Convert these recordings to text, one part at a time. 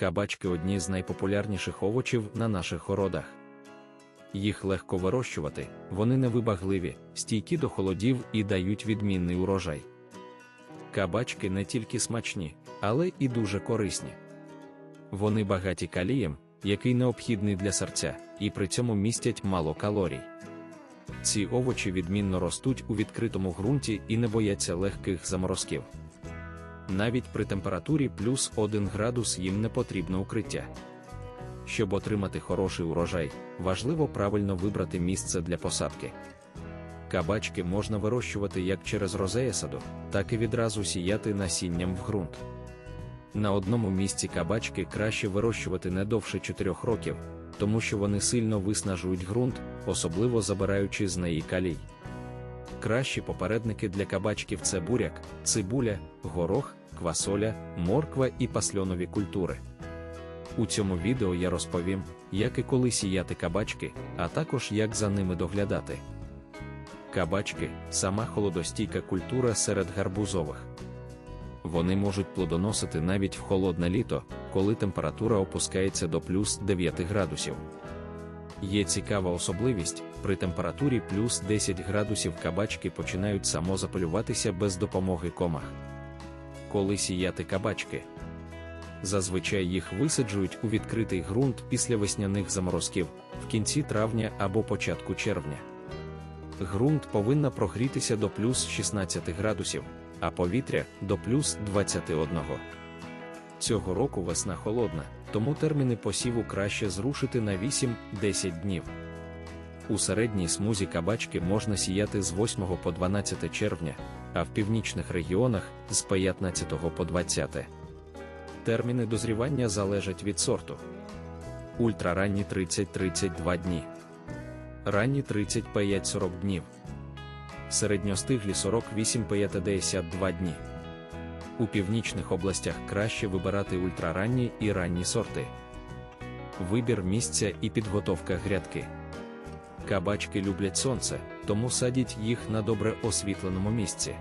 Кабачки одні з найпопулярніших овочів на наших городах. Їх легко вирощувати, вони невибагливі, стійкі до холодів і дають відмінний урожай. Кабачки не тільки смачні, але і дуже корисні. Вони багаті калієм, який необхідний для серця, і при цьому містять мало калорій. Ці овочі відмінно ростуть у відкритому ґрунті і не бояться легких заморозків. Навіть при температурі плюс 1 градус їм не потрібно укриття. Щоб отримати хороший урожай, важливо правильно вибрати місце для посадки. Кабачки можна вирощувати як через розея саду, так і відразу сіяти насінням в ґрунт. На одному місці кабачки краще вирощувати не довше 4 років, тому що вони сильно виснажують ґрунт, особливо забираючи з неї калій. Кращі попередники для кабачків це буряк, цибуля, горох, квасоля, морква і пасльонові культури. У цьому відео я розповім, як і коли сіяти кабачки, а також як за ними доглядати. Кабачки сама холодостійка культура серед гарбузових. Вони можуть плодоносити навіть в холодне літо, коли температура опускається до плюс 9 градусів. Є цікава особливість, при температурі плюс 10 градусів кабачки починають самозапалюватися без допомоги комах. Коли сіяти кабачки. Зазвичай їх висаджують у відкритий ґрунт після весняних заморозків в кінці травня або початку червня. Ґрунт повинна прогрітися до плюс 16 градусів, а повітря до плюс 21. Цього року весна холодна, тому терміни посіву краще зрушити на 8-10 днів. У середній смузі кабачки можна сіяти з 8 по 12 червня, а в північних регіонах з 15 по 20. Терміни дозрівання залежать від сорту. Ультраранні 30-32 дні. Ранні 35-40 днів. Середньостиглі 48-52 дні. У північних областях краще вибирати ультраранні і ранні сорти. Вибір місця і підготовка грядки. Кабачки люблять сонце, тому садіть їх на добре освітленому місці.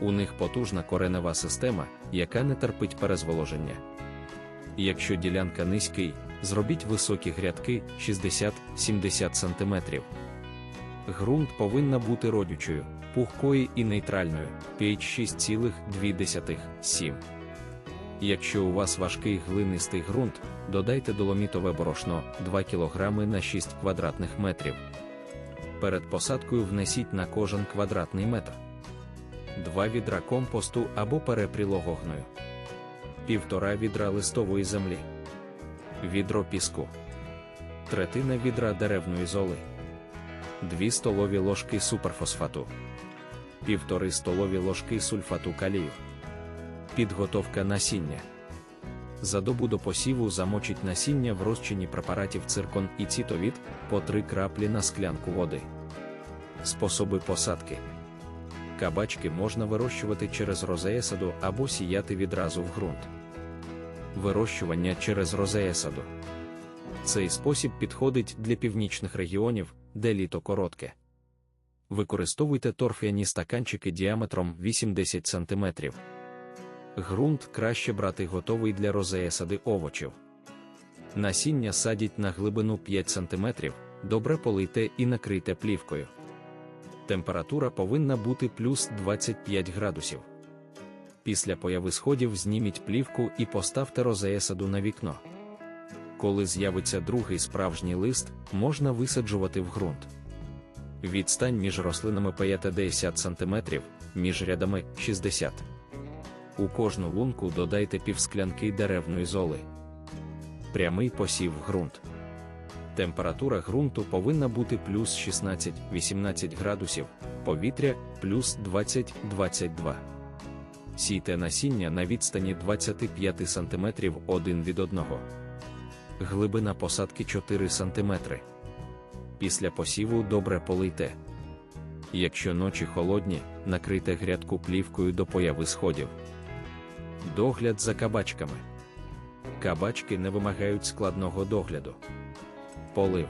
У них потужна коренева система, яка не терпить перезволоження. Якщо ділянка низький, зробіть високі грядки 60-70 см. Грунт повинна бути родючою, пухкою і нейтральною pH 6,2-7. Якщо у вас важкий глинистий ґрунт, додайте доломітове борошно 2 кг на 6 квадратних метрів. Перед посадкою внесіть на кожен квадратний метр. 2 відра компосту або перепрілого півтора відра листової землі, відро піску, третина відра деревної золи, 2 столові ложки суперфосфату, півтори столові ложки сульфату калію. Підготовка насіння. За добу до посіву замочить насіння в розчині препаратів циркон і цитовід по 3 краплі на склянку води. Способи посадки. Кабачки можна вирощувати через розеясаду або сіяти відразу в ґрунт. Вирощування через розеясаду. Цей спосіб підходить для північних регіонів, де літо коротке. Використовуйте торфяні стаканчики діаметром 80 см. Грунт краще брати готовий для розеясади овочів. Насіння садіть на глибину 5 см, добре полийте і накрийте плівкою. Температура повинна бути плюс 25 градусів. Після появи сходів зніміть плівку і поставте розеясаду на вікно. Коли з'явиться другий справжній лист, можна висаджувати в ґрунт. Відстань між рослинами 50 см, між рядами 60 У кожну лунку додайте півсклянки деревної золи. Прямий посів ґрунт. Температура ґрунту повинна бути плюс 16-18 градусів, повітря плюс 20-22. Сійте насіння на відстані 25 см один від одного. Глибина посадки 4 см. Після посіву добре полийте. Якщо ночі холодні, накрийте грядку плівкою до появи сходів. Догляд за кабачками. Кабачки не вимагають складного догляду. Полив.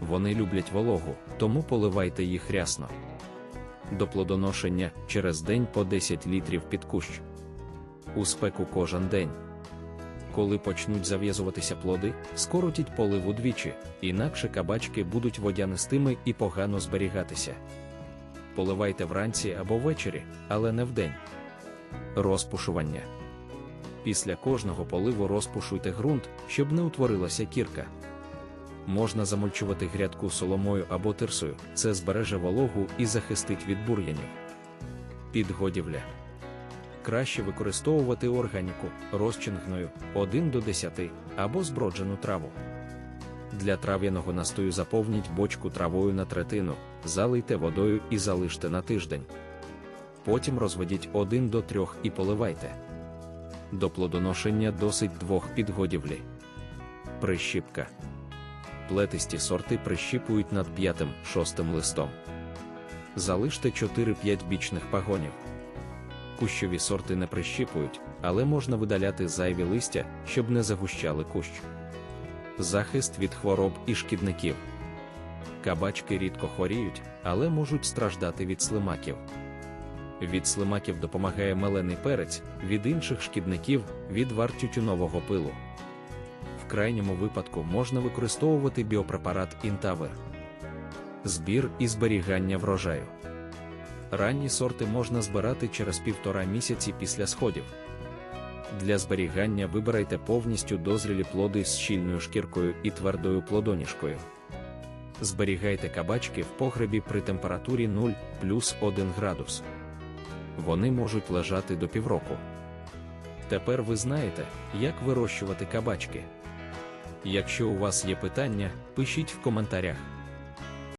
Вони люблять вологу, тому поливайте їх рясно. До плодоношення через день по 10 літрів під кущ. У спеку кожен день. Коли почнуть зав'язуватися плоди, скоротіть полив удвічі, інакше кабачки будуть водянистими і погано зберігатися. Поливайте вранці або ввечері, але не вдень. Розпушування. Після кожного поливу розпушуйте ґрунт, щоб не утворилася кірка. Можна замульчувати грядку соломою або тирсою, це збереже вологу і захистить від бур'янів. Підгодівля. Краще використовувати органіку, розчин гною 1 до 10 або зброджену траву. Для трав'яного настою заповніть бочку травою на третину, залийте водою і залиште на тиждень. Потім розведіть 1 до 3 і поливайте. До плодоношення досить двох підгодівлі. Прищіпка. Плетисті сорти прищіпують над п'ятим-шостим листом. Залиште 4-5 бічних пагонів. Кущові сорти не прищіпують, але можна видаляти зайві листя, щоб не загущали кущ. Захист від хвороб і шкідників. Кабачки рідко хворіють, але можуть страждати від слимаків. Від слимаків допомагає мелений перець, від інших шкідників відвар тютюнового пилу. В крайньому випадку можна використовувати біопрепарат Інтавер. Збір і зберігання врожаю. Ранні сорти можна збирати через півтора місяці після сходів. Для зберігання вибирайте повністю дозрілі плоди з щільною шкіркою і твердою плодоніжкою. Зберігайте кабачки в погребі при температурі 0 плюс 1 градус. Вони можуть лежати до півроку. Тепер ви знаєте, як вирощувати кабачки. Якщо у вас є питання, пишіть в коментарях.